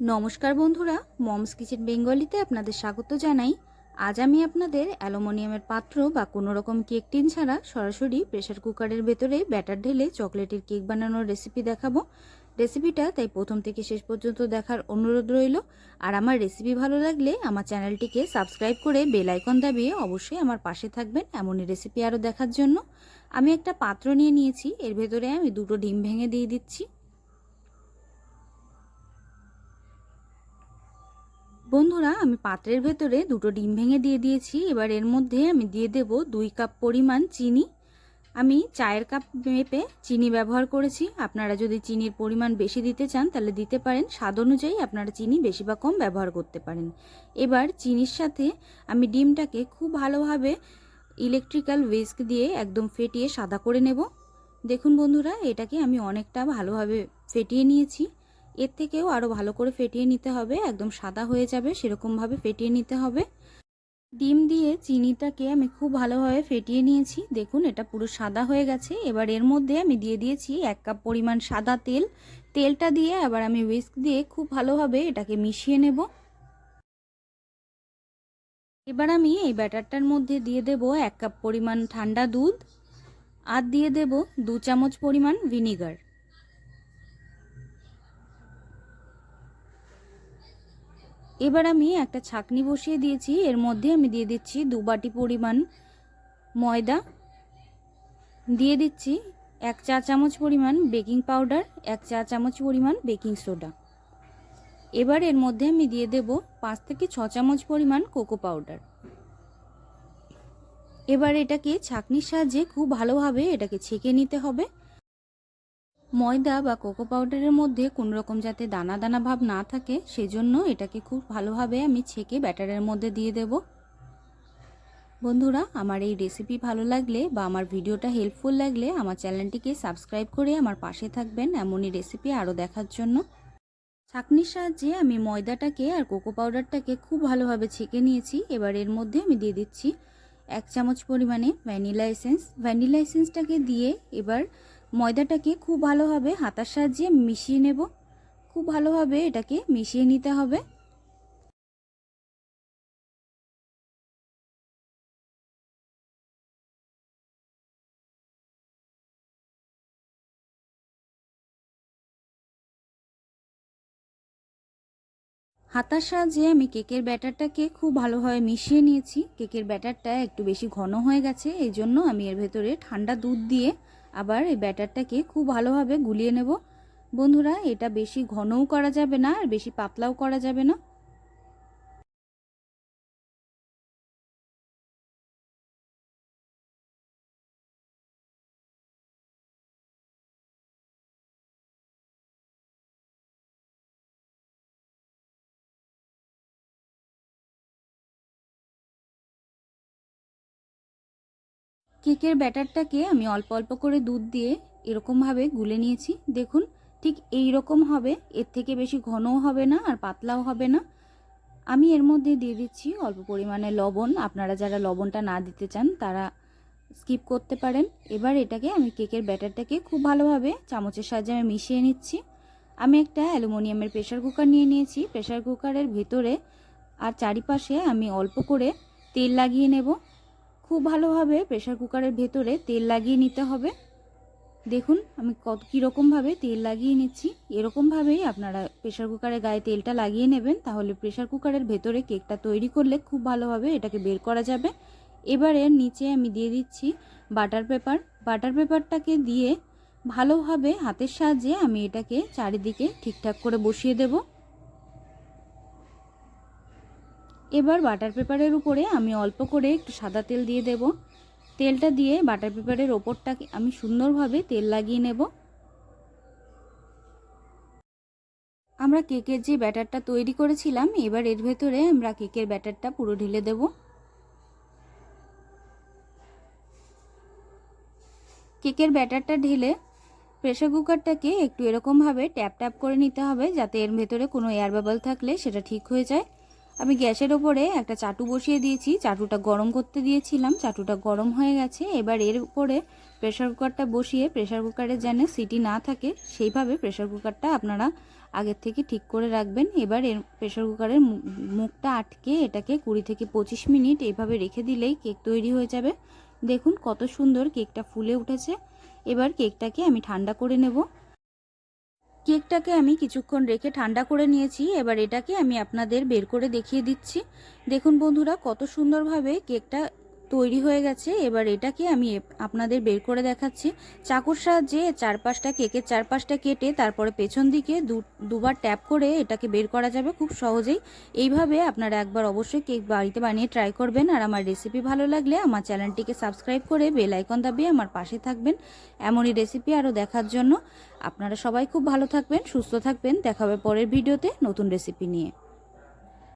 নমস্কার বন্ধুরা, moms kitchen বেঙ্গলিতে আপনাদের স্বাগত জানাই। আজ আমি আপনাদের অ্যালুমিনিয়ামের পাত্র বা কোনো রকম কেক টিন ছাড়া সরাসরি প্রেশার কুকারের ভেতরে ব্যাটার ঢেলে চকলেটের কেক বানানোর রেসিপি দেখাবো। রেসিপিটা তাই প্রথম থেকে শেষ পর্যন্ত দেখার অনুরোধ রইল। আর আমার রেসিপি ভালো লাগলে আমার চ্যানেলটিকে সাবস্ক্রাইব করে বেল আইকন দাবিয়ে অবশ্যই আমার পাশে থাকবেন এমনই রেসিপি আরও দেখার জন্য। আমি একটা পাত্র নিয়ে নিয়েছি, এর ভেতরে আমি দুটো ডিম ভেঙে দিয়ে দিচ্ছি। বন্ধুরা, আমি পাত্রের ভেতরে দুটো ডিম ভেঙে দিয়ে দিয়েছি। এবার এর মধ্যে আমি দিয়ে দেব দুই কাপ পরিমাণ চিনি। আমি চায়ের কাপ মেপে চিনি ব্যবহার করেছি। আপনারা যদি চিনির পরিমাণ বেশি দিতে চান, তাহলে দিতে পারেন। স্বাদ অনুযায়ী আপনারা চিনি বেশি বা কম ব্যবহার করতে পারেন। এবার চিনির সাথে আমি ডিমটাকে খুব ভালোভাবে ইলেকট্রিক্যাল উইস্ক দিয়ে একদম ফেটিয়ে সাদা করে নেব। দেখুন বন্ধুরা, এটাকে আমি অনেকটা ভালোভাবে ফেটিয়ে নিয়েছি। এর থেকেও আরও ভালো করে ফেটিয়ে নিতে হবে, একদম সাদা হয়ে যাবে সেরকমভাবে ফেটিয়ে নিতে হবে। ডিম দিয়ে চিনিটাকে আমি খুব ভালোভাবে ফেটিয়ে নিয়েছি। দেখুন, এটা পুরো সাদা হয়ে গেছে। এবার এর মধ্যে আমি দিয়ে দিয়েছি এক কাপ পরিমাণ সাদা তেল। তেলটা দিয়ে আবার আমি উইস্ক দিয়ে খুব ভালোভাবে এটাকে মিশিয়ে নেব। এবার আমি এই ব্যাটারটার মধ্যে দিয়ে দেব এক কাপ পরিমাণ ঠান্ডা দুধ। আর দিয়ে দেব দু চামচ পরিমাণ ভিনিগার। এবার আমি একটা ছাকনি বসিয়ে দিয়েছি। এর মধ্যে আমি দিয়ে দিচ্ছি দু বাটি পরিমাণ ময়দা। দিয়ে দিচ্ছি এক চা চামচ পরিমাণ বেকিং পাউডার, এক চা চামচ পরিমাণ বেকিং সোডা। এবার এর মধ্যে আমি দিয়ে দেব পাঁচ থেকে ছ চামচ পরিমাণ কোকো পাউডার। এবার এটাকে ছাকনির সাহায্যে খুব ভালোভাবে এটাকে ছেঁকে নিতে হবে। ময়দা বা কোকো পাউডারের মধ্যে কোনো রকম যাতে দানা দানা ভাব না থাকে, সেজন্য এটাকে খুব ভালোভাবে আমি ছেঁকে ব্যাটারের মধ্যে দিয়ে দেব। বন্ধুরা, আমার এই রেসিপি ভালো লাগলে বা আমার ভিডিওটা হেল্পফুল লাগলে আমার চ্যানেলটিকে সাবস্ক্রাইব করে আমার পাশে থাকবেন এমনই রেসিপি আরও দেখার জন্য। ছাঁকনির সাহায্যে আমি ময়দাটাকে আর কোকো পাউডারটাকে খুব ভালোভাবে ছেঁকে নিয়েছি। এবার এর মধ্যে আমি দিয়ে দিচ্ছি এক চামচ পরিমাণে ভ্যানিলা এসেন্স। ভ্যানিলা এসেন্সটাকে দিয়ে এবার ময়দাটাকে খুব ভালোভাবে হাতার সাহায্যে মিশিয়ে নেব। খুব ভালোভাবে এটাকে মিশিয়ে নিতে হবে। হাতার সাহায্যে আমি কেকের ব্যাটারটাকে খুব ভালোভাবে মিশিয়ে নিয়েছি। কেকের ব্যাটারটা একটু বেশি ঘন হয়ে গেছে, এই জন্য আমি এর ভেতরে ঠান্ডা দুধ দিয়ে আবার এই ব্যাটারটাকে খুব ভালোভাবে গুলিয়ে নেব। বন্ধুরা, এটা বেশি ঘনও করা যাবে না আর বেশি পাতলাও করা যাবে না। কেকের ব্যাটারটাকে আমি অল্প অল্প করে দুধ দিয়ে এরকমভাবে গুলে নিয়েছি। দেখুন, ঠিক এই রকম হবে। এর থেকে বেশি ঘনও হবে না আর পাতলাও হবে না। আমি এর মধ্যে দিয়ে দিচ্ছি অল্প পরিমাণে লবণ। আপনারা যারা লবণটা না দিতে চান, তারা স্কিপ করতে পারেন। এবার এটাকে আমি কেকের ব্যাটারটাকে খুব ভালোভাবে চামচের সাহায্যে আমি মিশিয়ে নিচ্ছি। আমি একটা অ্যালুমিনিয়ামের প্রেশার কুকার নিয়ে নিয়েছি। প্রেশার কুকারের ভেতরে আর চারিপাশে আমি অল্প করে তেল লাগিয়ে নেব। খুব ভালোভাবে প্রেশার কুকারের ভেতরে তেল লাগিয়ে নিতে হবে। দেখুন, আমি কত কীরকমভাবে তেল লাগিয়ে নিচ্ছি। এরকমভাবেই আপনারা প্রেশার কুকারের গায়ে তেলটা লাগিয়ে নেবেন, তাহলে প্রেশার কুকারের ভেতরে কেকটা তৈরি করলে খুব ভালোভাবে এটাকে বের করা যাবে। এবারে নিচে আমি দিয়ে দিচ্ছি বাটার পেপার বাটার পেপারটাকে দিয়ে ভালোভাবে হাতের সাহায্যে আমি এটাকে চারিদিকে ঠিকঠাক করে বসিয়ে দেবো। এবার বাটার পেপারের উপরে আমি অল্প করে একটু সাদা তেল দিয়ে দেব। তেলটা দিয়ে বাটার পেপারের ওপরটাকে আমি সুন্দরভাবে তেল লাগিয়ে নেব। আমরা কেকের যে ব্যাটারটা তৈরি করেছিলাম, এবার এর ভেতরে আমরা কেকের ব্যাটারটা পুরো ঢেলে দেব। কেকের ব্যাটারটা ঢেলে প্রেশার কুকারটাকে একটু এরকমভাবে ট্যাপ ট্যাপ করে নিতে হবে, যাতে এর ভেতরে কোনো এয়ার বাবল থাকলে সেটা ঠিক হয়ে যায়। আমি গ্যাসের ওপরে একটা চাটু বসিয়ে দিয়েছি, চাটুটা গরম করতে দিয়েছিলাম, চাটুটা গরম হয়ে গেছে। এবার এর উপরে প্রেশার কুকারটা বসিয়ে প্রেশার কুকারে যেন সিটি না থাকে, সেইভাবে প্রেশার কুকারটা আপনারা আগের থেকে ঠিক করে রাখবেন। এবার এর প্রেশার কুকারের মুখটা আটকে এটাকে কুড়ি থেকে পঁচিশ মিনিট এইভাবে রেখে দিলেই কেক তৈরি হয়ে যাবে। দেখুন কত সুন্দর কেকটা ফুলে উঠেছে। এবার কেকটাকে আমি ঠান্ডা করে নেব। কেকটাকে আমি কিছুক্ষণ রেখে ঠান্ডা করে নিয়েছি, এবার এটাকে আমি আপনাদের বের করে দেখিয়ে দিচ্ছি। দেখুন বন্ধুরা, কত সুন্দরভাবে কেকটা তৈরি হয়ে গেছে। এবার এটাকে আমি আপনাদের বের করে দেখাচ্ছি। চাকুর সাহায্যে চারপাশটা কেকের চারপাশটা কেটে তারপরে পেছন দিকে দুবার ট্যাপ করে এটাকে বের করা যাবে খুব সহজেই। এইভাবে আপনারা একবার অবশ্যই কেক বাড়িতে বানিয়ে ট্রাই করবেন। আর আমার রেসিপি ভালো লাগলে আমার চ্যানেলটিকে সাবস্ক্রাইব করে বেল আইকন দাবিয়ে আমার পাশে থাকবেন। এমনই রেসিপি আরও দেখার জন্য। আপনারা সবাই খুব ভালো থাকবেন, সুস্থ থাকবেন। দেখা হবে পরের ভিডিওতে নতুন রেসিপি নিয়ে।